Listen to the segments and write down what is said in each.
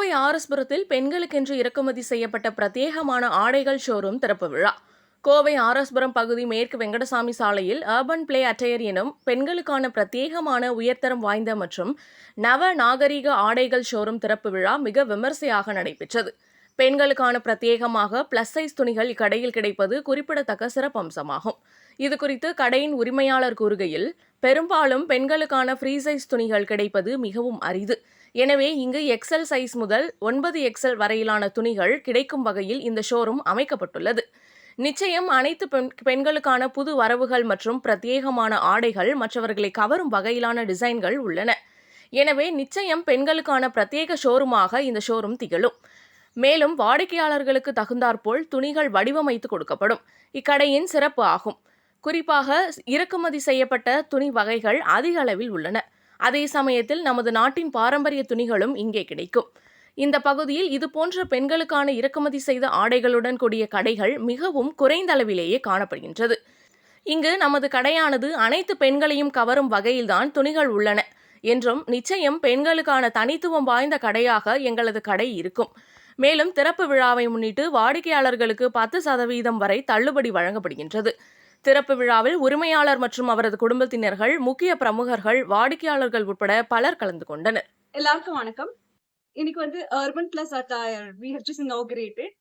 கோவை ஆர்எஸ்புரத்தில் பெண்களுக்கென்று இறக்குமதி செய்யப்பட்ட பிரத்யேகமான ஆடைகள் ஷோரூம் திறப்பு விழா. கோவை ஆர்எஸ்புரம் பகுதி மேற்கு வெங்கடசாமி சாலையில் அர்பன் பிளே அட்டையர் எனும் பெண்களுக்கான பிரத்யேகமான உயர்தரம் வாய்ந்த மற்றும் நவ நாகரீக ஆடைகள் ஷோரூம் திறப்பு விழா மிக விமர்சையாக நடைபெற்றது. பெண்களுக்கான பிரத்யேகமாக பிளஸ் சைஸ் துணிகள் இக்கடையில் கிடைப்பது குறிப்பிடத்தக்க சிறப்பம்சமாகும். இதுகுறித்து கடையின் உரிமையாளர் கூறுகையில் பெரும்பாலும் பெண்களுக்கான ஃப்ரீ சைஸ் துணிகள் கிடைப்பது மிகவும் அரிது. எனவே இங்கு எக்ஸல் சைஸ் முதல் ஒன்பது எக்ஸல் வரையிலான துணிகள் கிடைக்கும் வகையில் இந்த ஷோரூம் அமைக்கப்பட்டுள்ளது. நிச்சயம் அனைத்து பெண் பெண்களுக்கான புது வரவுகள் மற்றும் பிரத்யேகமான ஆடைகள் மற்றவர்களை கவரும் வகையிலான டிசைன்கள் உள்ளன. எனவே நிச்சயம் பெண்களுக்கான பிரத்யேக ஷோரூமாக இந்த ஷோரூம் திகழும். மேலும் வாடிக்கையாளர்களுக்கு தகுந்தாற்போல் துணிகள் வடிவமைத்து கொடுக்கப்படும். இக்கடையின் சிறப்பு ஆகும். குறிப்பாக இறக்குமதி செய்யப்பட்ட துணி வகைகள் அதிக அளவில் உள்ளன. அதே சமயத்தில் நமது நாட்டின் பாரம்பரிய துணிகளும் இங்கே கிடைக்கும். இந்த பகுதியில் இதுபோன்ற பெண்களுக்கான இறக்குமதி செய்த ஆடைகளுடன் கூடிய கடைகள் மிகவும் குறைந்த அளவிலேயே காணப்படுகின்றது. இங்கு நமது கடையானது அனைத்து பெண்களையும் கவரும் வகையில்தான் துணிகள் உள்ளன. என்றும் நிச்சயம் பெண்களுக்கான தனித்துவம் வாய்ந்த கடையாக எங்களது கடை இருக்கும். மேலும் திறப்பு விழாவை முன்னிட்டு வாடிக்கையாளர்களுக்கு பத்து சதவீதம் வரை தள்ளுபடி வழங்கப்படுகின்றது. திறப்பு விழாவில் உரிமையாளர் மற்றும் அவரது குடும்பத்தினர்கள் முக்கிய பிரமுகர்கள் வாடிக்கையாளர்கள் உட்பட பலர் கலந்து கொண்டனர். எல்லாருக்கும் வணக்கம். இன்னைக்கு வந்து urban plus attire we have just inaugurated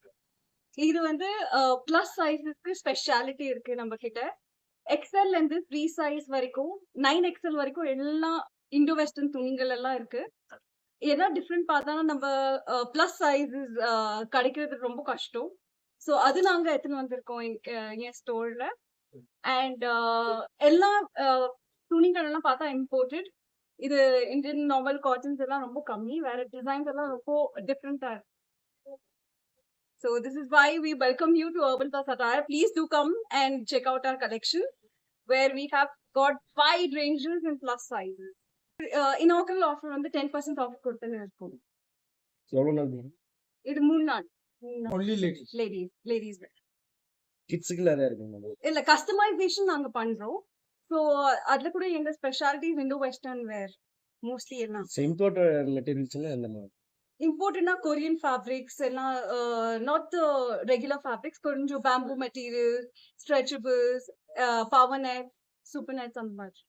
இது வந்து பிளஸ் சைஸுக்கு ஸ்பெஷாலிட்டி இருக்கு நம்ம கிட்ட எக்ஸ்எல் இருந்து த்ரீ சைஸ் வரைக்கும் நைன் எக்ஸ்எல் வரைக்கும் எல்லா இண்டோ வெஸ்டர்ன் துணிகள் எல்லாம் இருக்கு. என்ன டிஃப்ரெண்ட் பார்த்தா நம்ம பிளஸ் சைஸஸ் கிடைக்கிறது ரொம்ப கஷ்டம். ஸோ அது நாங்கள் எடுத்துன்னு வந்திருக்கோம் என் ஸ்டோர்ல அண்ட் எல்லா uh, துணிகள் எல்லாம் பார்த்தா இம்போர்ட்டட் இது இந்தியன் நார்மல் காட்டன்ஸ் எல்லாம் ரொம்ப கம்மி வேற டிசைன்ஸ் எல்லாம் ரொம்ப டிஃப்ரெண்டா இருக்கு So this is why we welcome you to Urban Plus Attire. Please do come and check out our collection where we have got wide ranges in plus sizes. Uh, inaugural offer வந்து ten percent offer கொடுத்துன்னு இருக்கும் எவ்வளோ நாள் வேணும் இது மூணு நாள் only ladies ladies ladies கிட்ஸுக்கு நிறைய இருக்குங்க இல்ல கஸ்டமைசேஷன் நாங்க பண்றோம். ஸோ அதுல கூட எங்க speciality Indo western wear mostly எல்லாம். இம்போர்ட் மெட்டீரியல்ஸ்ல மாதிரி? இம்போர்ட்னா கொரியன் ஃபேப்ரிக்ஸ் எல்லாம் நாட் ரெகுலர் ஃபேப்ரிக்ஸ் கொஞ்சம் bamboo material stretchables power net super nets அந்த மாதிரி.